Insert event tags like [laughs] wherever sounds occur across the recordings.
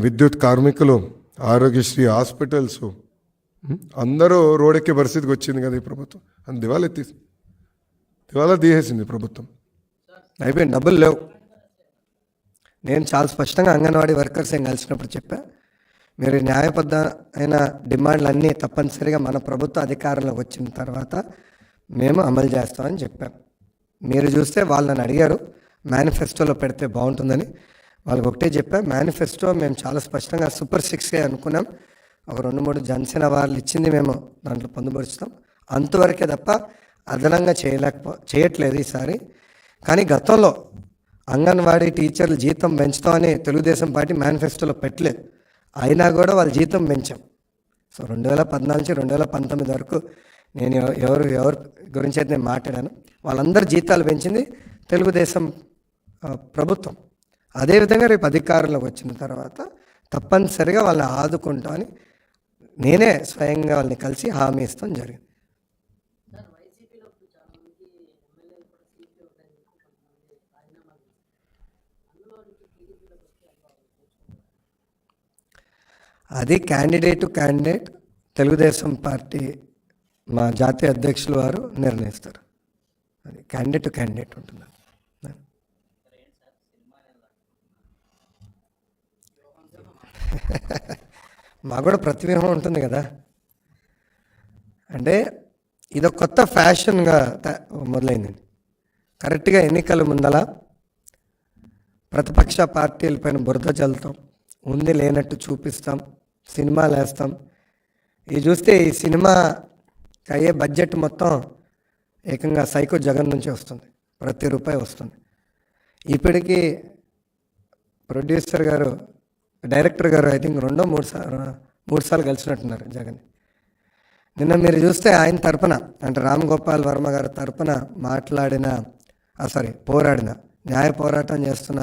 విద్యుత్ కార్మికులు ఆరోగ్యశ్రీ హాస్పిటల్స్ అందరూ రోడెక్కే పరిస్థితికి వచ్చింది కదా ఈ ప్రభుత్వం. అని దివాలా ఎత్తేసి దివాలా తీసేసింది ప్రభుత్వం. అయిపోయింది డబ్బులు లేవు. నేను చాలా స్పష్టంగా అంగన్వాడీ వర్కర్స్ ఏం కలిసినప్పుడు చెప్పా మీరు న్యాయబద్ధ అయిన డిమాండ్లు అన్నీ తప్పనిసరిగా మన ప్రభుత్వ అధికారంలోకి వచ్చిన తర్వాత మేము అమలు చేస్తామని చెప్పాం. మీరు చూస్తే వాళ్ళని అడిగారు మేనిఫెస్టోలో పెడితే బాగుంటుందని. వాళ్ళకి ఒకటే చెప్పా మేనిఫెస్టో మేము చాలా స్పష్టంగా సూపర్ సిక్స్కే అనుకున్నాం. ఒక రెండు మూడు జనసేన వాళ్ళు ఇచ్చింది మేము దాంట్లో పొందుపరుస్తాం. అంతవరకే తప్ప అదనంగా చేయలేకపో చేయట్లేదు ఈసారి. కానీ గతంలో అంగన్వాడీ టీచర్లు జీతం పెంచుతామని తెలుగుదేశం పార్టీ మేనిఫెస్టోలో పెట్టలేదు. అయినా కూడా వాళ్ళ జీతం పెంచాం. సో రెండు వేల పద్నాలుగు నుంచి రెండు వేల పంతొమ్మిది వరకు నేను ఎవరు ఎవరి గురించి అయితే నేను మాట్లాడాను. వాళ్ళందరి జీతాలు పెంచింది తెలుగుదేశం ప్రభుత్వం. అదేవిధంగా రేపు అధికారంలోకి వచ్చిన తర్వాత తప్పనిసరిగా వాళ్ళని ఆదుకుంటామని నేనే స్వయంగా వాళ్ళని కలిసి హామీ ఇస్తాం జరిగింది. అది candidate to candidate Telugu Desam party మా జాతీయ అధ్యక్షులు వారు నిర్ణయిస్తారు. అది క్యాండిడేట్ టు క్యాండిడేట్ ఉంటుంది. [laughs] మాకు కూడా ప్రతిబింబం ఉంటుంది కదా. అంటే ఇది ఒక కొత్త ఫ్యాషన్గా మొదలైందండి. కరెక్ట్గా ఎన్నికల ముందల ప్రతిపక్ష పార్టీలపైన బురద చల్లుతాం ఉంది లేనట్టు చూపిస్తాం. సినిమాలు వేస్తాం ఇది చూస్తే ఈ సినిమా అయ్యే బడ్జెట్ మొత్తం ఏకంగా సైకో జగన్ నుంచి వస్తుంది. ప్రతి రూపాయి వస్తుంది. ఇప్పటికీ ప్రొడ్యూసర్ గారు డైరెక్టర్ గారు ఐ థింక్ రెండో మూడు సార్లు మూడు సార్లు కలిసినట్టున్నారు జగన్. నిన్న మీరు చూస్తే ఆయన తరపున అంటే రామ్ గోపాల్ వర్మ గారి తరపున మాట్లాడిన సారీ పోరాడిన న్యాయ పోరాటం చేస్తున్న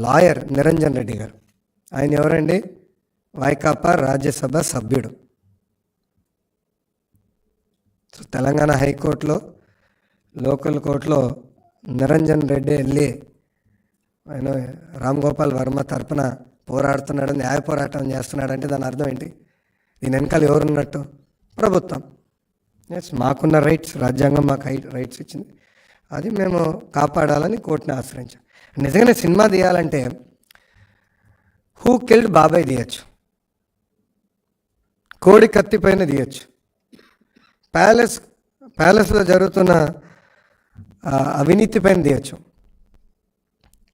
లాయర్ నిరంజన్ రెడ్డి గారు. ఆయన ఎవరండి? వైకాపా రాజ్యసభ సభ్యుడు. తెలంగాణ హైకోర్టులో లోకల్ కోర్టులో నిరంజన్ రెడ్డి వెళ్ళి ఆయన రామ్ గోపాల్ వర్మ తరపున పోరాడుతున్నాడు న్యాయ పోరాటం చేస్తున్నాడు అంటే దాని అర్థం ఏంటి? దీని వెనకాల ఎవరున్నట్టు? ప్రభుత్వం. ఎస్ మాకున్న రైట్స్ రాజ్యాంగం మాకు హై రైట్స్ ఇచ్చింది. అది మేము కాపాడాలని కోర్టుని ఆశ్రయించాం. నిజంగానే సినిమా తీయాలంటే హూ కిల్డ్ బాబాయ్ తీయచ్చు. కోడి కత్తి పైన తీయచ్చు. ప్యాలెస్ ప్యాలెస్లో జరుగుతున్న అవినీతి పైన తీయచ్చు.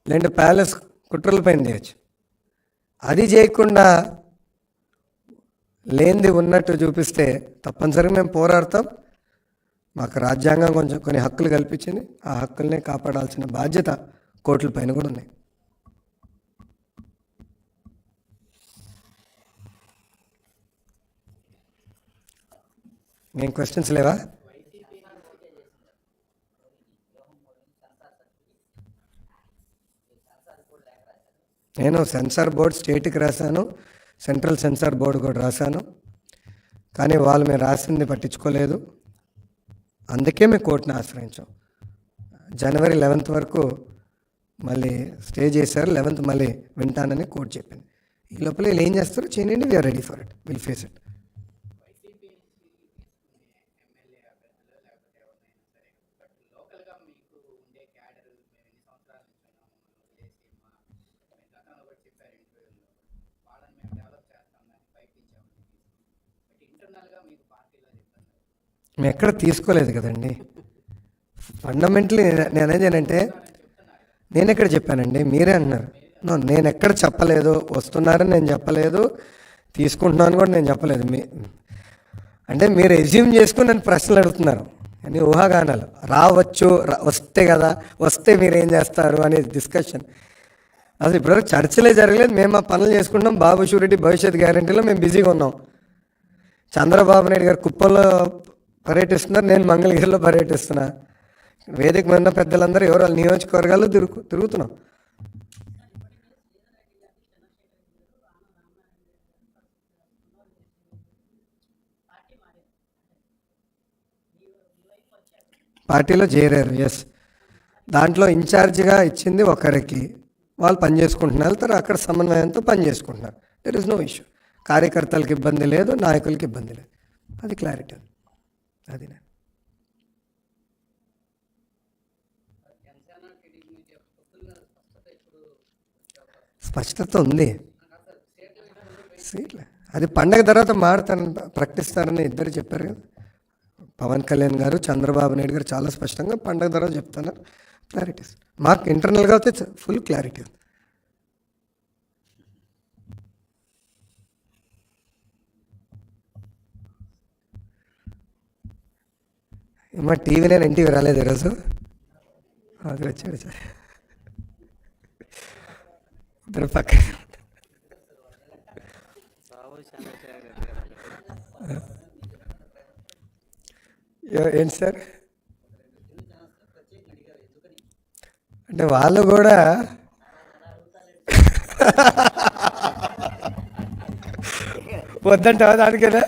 లేదంటే ప్యాలెస్ కుట్రల పైన తీయచ్చు. అది చేయకుండా లేనిది ఉన్నట్టు చూపిస్తే తప్పనిసరిగా మేము పోరాడతాం. మాకు రాజ్యాంగం కొంచెం కొన్ని హక్కులు కల్పించింది. ఆ హక్కుల్ని కాపాడాల్సిన బాధ్యత కోర్టుల పైన కూడా ఉన్నాయి ఏం క్వశ్చన్స్ లేవా? నేను సెన్సార్ బోర్డ్ స్టేట్కి రాశాను సెంట్రల్ సెన్సార్ బోర్డు కూడా రాశాను. కానీ వాళ్ళు మేము రాసింది పట్టించుకోలేదు. అందుకే మేము కోర్టును ఆశ్రయించాం. జనవరి లెవెన్త్ వరకు మళ్ళీ స్టే చేశారు లెవెన్త్ మళ్ళీ వింటానని కోర్టు చెప్పింది. ఈ లోపల వీళ్ళు ఏం చేస్తారో చేయండి we're ready for it will face it మేము ఎక్కడ తీసుకోలేదు కదండి. ఫండమెంటలీ నేను చేయనంటే నేను ఎక్కడ చెప్పానండి? మీరే అన్నారు. నేను ఎక్కడ చెప్పలేదు. వస్తున్నారని నేను చెప్పలేదు. తీసుకుంటున్నాను కూడా నేను చెప్పలేదు. మీ అంటే మీరు ఎజ్యూమ్ చేసుకుని నన్ను ప్రశ్నలు అడుగుతున్నారు. అని ఊహాగానాలు. రావచ్చు రా- వస్తే కదా వస్తే మీరు ఏం చేస్తారు అనే డిస్కషన్ అసలు ఇప్పటివరకు చర్చలే జరగలేదు. మేము మా పనులు చేసుకుంటాం బాబు షూరిటీ భవిష్యత్ గ్యారంటీలో మేము బిజీగా ఉన్నాం. చంద్రబాబు నాయుడు గారు కుప్పంలో పర్యటిస్తున్నారు నేను మంగళగిరిలో పర్యటిస్తున్నా. వేదిక మీద పెద్దలందరూ ఎవరు వాళ్ళ నియోజకవర్గాల్లో తిరుగు తిరుగుతున్నాం. పార్టీలో చేరారు ఎస్ దాంట్లో ఇన్ఛార్జిగా ఇచ్చింది ఒకరికి. వాళ్ళు పని తర్వాత వెళ్తారు అక్కడ సమన్వయంతో పని చేసుకుంటున్నారు. దెర్ ఇస్ నో ఇష్యూ కార్యకర్తలకు ఇబ్బంది లేదు నాయకులకి ఇబ్బంది లేదు. అది క్లారిటీ ఉంది. అది నేను స్పష్టత ఉంది. సీట్లే. అది పండగ తర్వాత మారుతారని ప్రకటిస్తానని ఇద్దరు చెప్పారు కదా. పవన్ కళ్యాణ్ గారు చంద్రబాబు నాయుడు గారు చాలా స్పష్టంగా పండగ తర్వాత చెప్తున్నారు. క్లారిటీస్ మాకు ఇంటర్నల్గా అయితే ఫుల్ క్లారిటీ ఉంది. మా టీవీ నేను ఎన్టీవీ రాలేదు ఈరోజు? అది వచ్చాడు సార్ ఇద్దరు పక్క ఏంటి సార్? అంటే వాళ్ళు కూడా వద్దంటావా దానికేనా?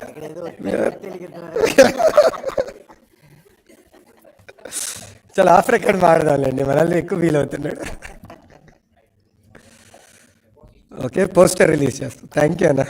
చాలా ఆఫ్ రికార్డ్ మాడదాంలేండి మనల్ని ఎక్కువ ఫీల్ అవుతున్నాడు [laughs] ఓకే పోస్టర్ రిలీజ్ చేస్తాం. థ్యాంక్ యూ అన్న.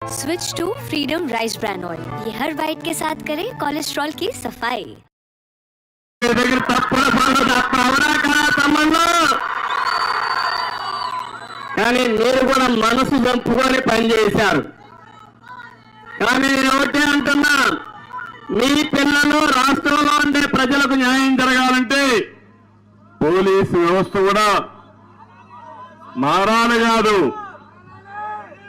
switch to freedom rice brand oil ये हर बाइट के साथ करे कोलेस्ट्रॉल की सफाई మీ దగ్గర తప్పుడు పనులు అవునా కదా తమ్ముళ్ళు కానీ మీరు కూడా మనసు చంపుకొని పనిచేశారు కానీ నేను ఒకటే అంటున్నా మీ పిల్లలు రాష్ట్రంలో ఉండే ప్రజలకు న్యాయం జరగాలంటే పోలీసు వ్యవస్థ కూడా మారాలి కాదు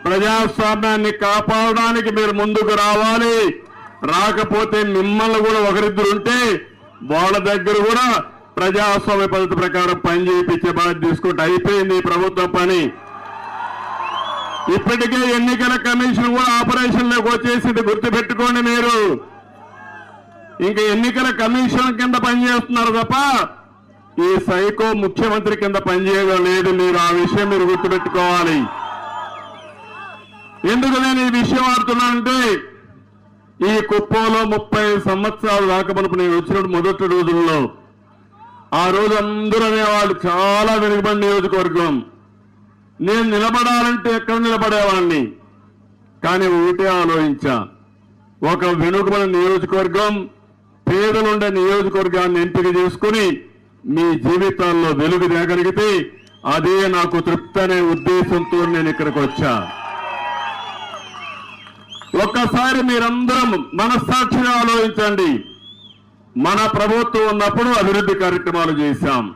ప్రజాస్వామ్యాన్ని కాపాడడానికి మీరు ముందుకు రావాలి. రాకపోతే మిమ్మల్ని కూడా ఒకరిద్దరు ఉంటే వాళ్ళ దగ్గర కూడా ప్రజాస్వామ్య పద్ధతి ప్రకారం పని చేయించే బాధ్యత తీసుకుంటే అయిపోయింది ప్రభుత్వ ప్రభుత్వం పని. ఇప్పటికే ఎన్నికల కమిషన్ కూడా ఆపరేషన్లోకి వచ్చేసింది. గుర్తుపెట్టుకోండి మీరు. ఇంకా ఎన్నికల కమిషన్ కింద పనిచేస్తున్నారు తప్ప ఈ సైకో ముఖ్యమంత్రి కింద పనిచేయడం లేదు. మీరు ఆ విషయం మీరు గుర్తుపెట్టుకోవాలి. ఎందుకు నేను ఈ విషయం ఆడుతున్నానంటే ఈ కుప్పంలో ముప్పై సంవత్సరాలు రాకమనుపు నేను వచ్చినప్పుడు మొదటి రోజుల్లో ఆ రోజు అందరూ అనేవాళ్ళు చాలా వెనుకబడి నియోజకవర్గం. నేను నిలబడాలంటే ఎక్కడ నిలబడేవాడిని? కానీ ఒకటే ఆలోచించా ఒక వెనుకబడిన నియోజకవర్గం పేదలుండే నియోజకవర్గాన్ని ఎంపిక చేసుకుని మీ జీవితాల్లో వెలుగు తేగలిగితే అదే నాకు తృప్తి అనే ఉద్దేశంతో నేను ఇక్కడికి వచ్చా. ఒక్కసారి మీరందరం మనస్సాక్షిగా ఆలోచించండి. మన ప్రభుత్వం ఉన్నప్పుడు అభివృద్ధి కార్యక్రమాలు చేశాం.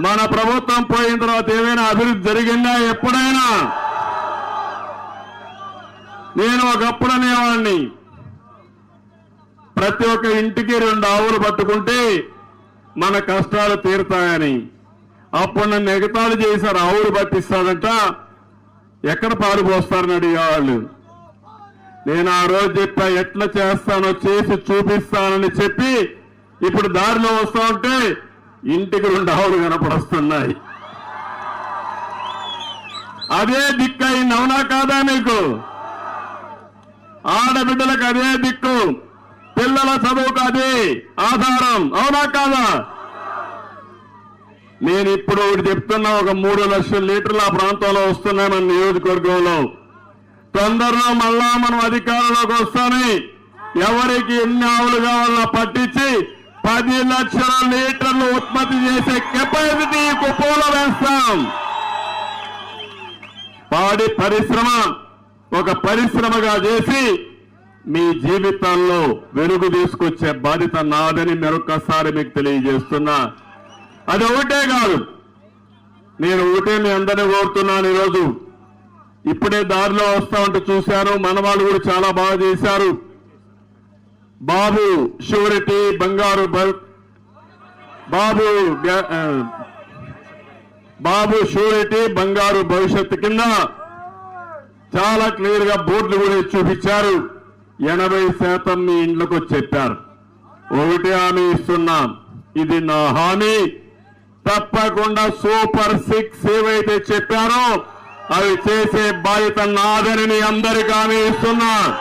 మన ప్రభుత్వం పోయిన తర్వాత ఏమైనా అభివృద్ధి జరిగిందా? ఎప్పుడైనా. నేను ఒకప్పుడు అనేవాడిని. ప్రతి ఒక్క ఇంటికి రెండు ఆవులు పట్టుకుంటే మన కష్టాలు తీరుతాయని. అప్పుడు నన్ను ఎగతాళి చేశారు. ఆవులు పట్టిస్తాడంట. ఎక్కడ పాలు పోస్తారని అడిగేవాళ్ళు. నేను ఆ రోజు చెప్పా ఎట్లా చేస్తానో చేసి చూపిస్తానని చెప్పి ఇప్పుడు దారిలో వస్తా ఉంటే ఇంటికి రెండు ఆవులు కనపడొస్తున్నాయి. అదే దిక్కు అయింది అవునా కాదా నీకు? ఆడబిడ్డలకు అదే దిక్కు పిల్లల చదువుకు అదే ఆధారం అవునా కాదా? నేను ఇప్పుడు ఒకటి చెప్తున్నా ఒక మూడు లక్షల లీటర్లు ఆ ప్రాంతంలో వస్తున్నాను నియోజకవర్గంలో. తొందరలో మళ్ళా మనం అధికారంలోకి వస్తామని ఎవరికి ఎన్ని ఆవులు కావాలన్నా పట్టించి పది లక్షల లీటర్లు ఉత్పత్తి చేసే కెపాసిటీ కుప్పంలో వేస్తాం. పాడి పరిశ్రమ ఒక పరిశ్రమగా చేసి మీ జీవితంలో వెలుగు తీసుకొచ్చే బాధ్యత నాదని మరొకసారి మీకు తెలియజేస్తున్నా. అది ఒకటే కాదు. నేను ఒకటే మీ అందరినీ కోరుతున్నాను ఈరోజు. ఇప్పుడే దారిలో వస్తా ఉంటే చూశాను మన వాళ్ళు కూడా చాలా బాగా చేశారు. బాబు షూరిటీ బంగారు బాబు బాబు షూరిటీ బంగారు భవిష్యత్తు కింద చాలా క్లియర్గా బోర్డులు కూడా చూపించారు. ఎనభై శాతం మీ ఇండ్లకు చెప్పారు. ఒకటి హామీ ఇస్తున్నాం. ఇది నా హామీ. తప్పకుండా సూపర్ సిక్స్ ఏవైతే చెప్పారో అవి చేసే బాధ్యత నాదని అందరికీ హామీ ఇస్తున్నా.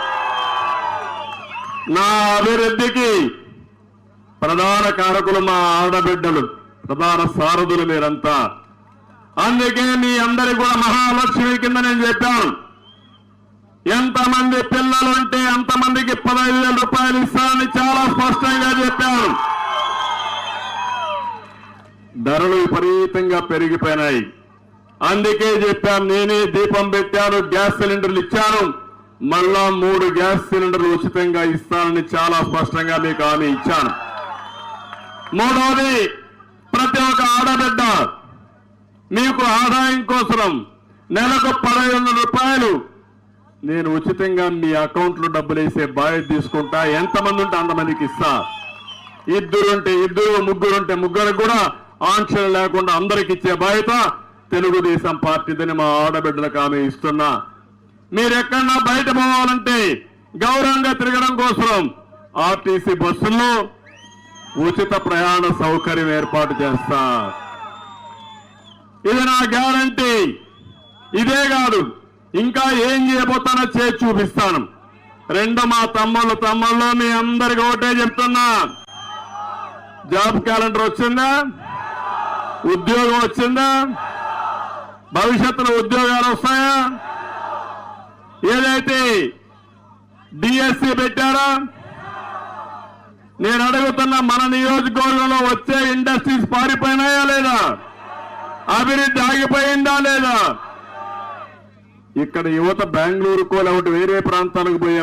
నా అభివృద్ధికి ప్రధాన కారకులు మా ఆడబిడ్డలు ప్రధాన సారథులు మీరంతా. అందుకే మీ అందరి కూడా మహాలక్ష్మి కింద నేను చెప్పాను. ఎంతమంది పిల్లలు ఉంటే అంతమందికి పదహైదు వేల రూపాయలు ఇస్తానని చాలా స్పష్టంగా చెప్పాను. ధరలు విపరీతంగా పెరిగిపోయినాయి. అందుకే చెప్పాను నేనే దీపం పెట్టాను గ్యాస్ సిలిండర్లు ఇచ్చాను. మళ్ళా మూడు గ్యాస్ సిలిండర్లు ఉచితంగా ఇస్తానని చాలా స్పష్టంగా మీకు హామీ ఇచ్చాను. మూడవది ప్రతి ఒక్క ఆడబిడ్డ మీకు ఆదాయం కోసం నెలకు పదహైదు వందల రూపాయలు. నేను ఉచితంగా మీ అకౌంట్లో డబ్బులు వేసే బాధ్యత తీసుకుంటా ఎంతమంది ఉంటే అంతమందికి ఇస్తా. ఇద్దరుంటే ఇద్దరు ముగ్గురుంటే ముగ్గురు కూడా ఆంక్షలు లేకుండా అందరికి ఇచ్చే బాధ్యత. తెలుగుదేశం పార్టీదని మా ఆడబిడ్డలకు ఆమె ఇస్తున్నా. మీరెక్కడన్నా బయట పోవాలంటే గౌరవంగా తిరగడం కోసం ఆర్టీసీ బస్సుల్లో ఉచిత ప్రయాణ సౌకర్యం ఏర్పాటు చేస్తా. ఇది నా గ్యారంటీ. ఇదే కాదు ఇంకా ఏం చేయబోతానో చేసి చూపిస్తాను. రెండు మా తమ్ముళ్ళు తమ్ముళ్ళు మీ అందరికి ఒకటే చెప్తున్నా. జాబ్ క్యాలెండర్ వచ్చిందా? ఉద్యోగం వచ్చిందా? భవిష్యత్తులో ఉద్యోగాలు వస్తాయా? ఏదైతే డిఎస్సి పెట్టారా? నేను అడుగుతున్న మన నియోజకవర్గంలో వచ్చే ఇండస్ట్రీస్ పారిపోయినాయా లేదా? అభివృద్ధి ఆగిపోయిందా లేదా? ఇక్కడ యువత బెంగళూరుకో లేకపోతే వేరే ప్రాంతాలకు పోయే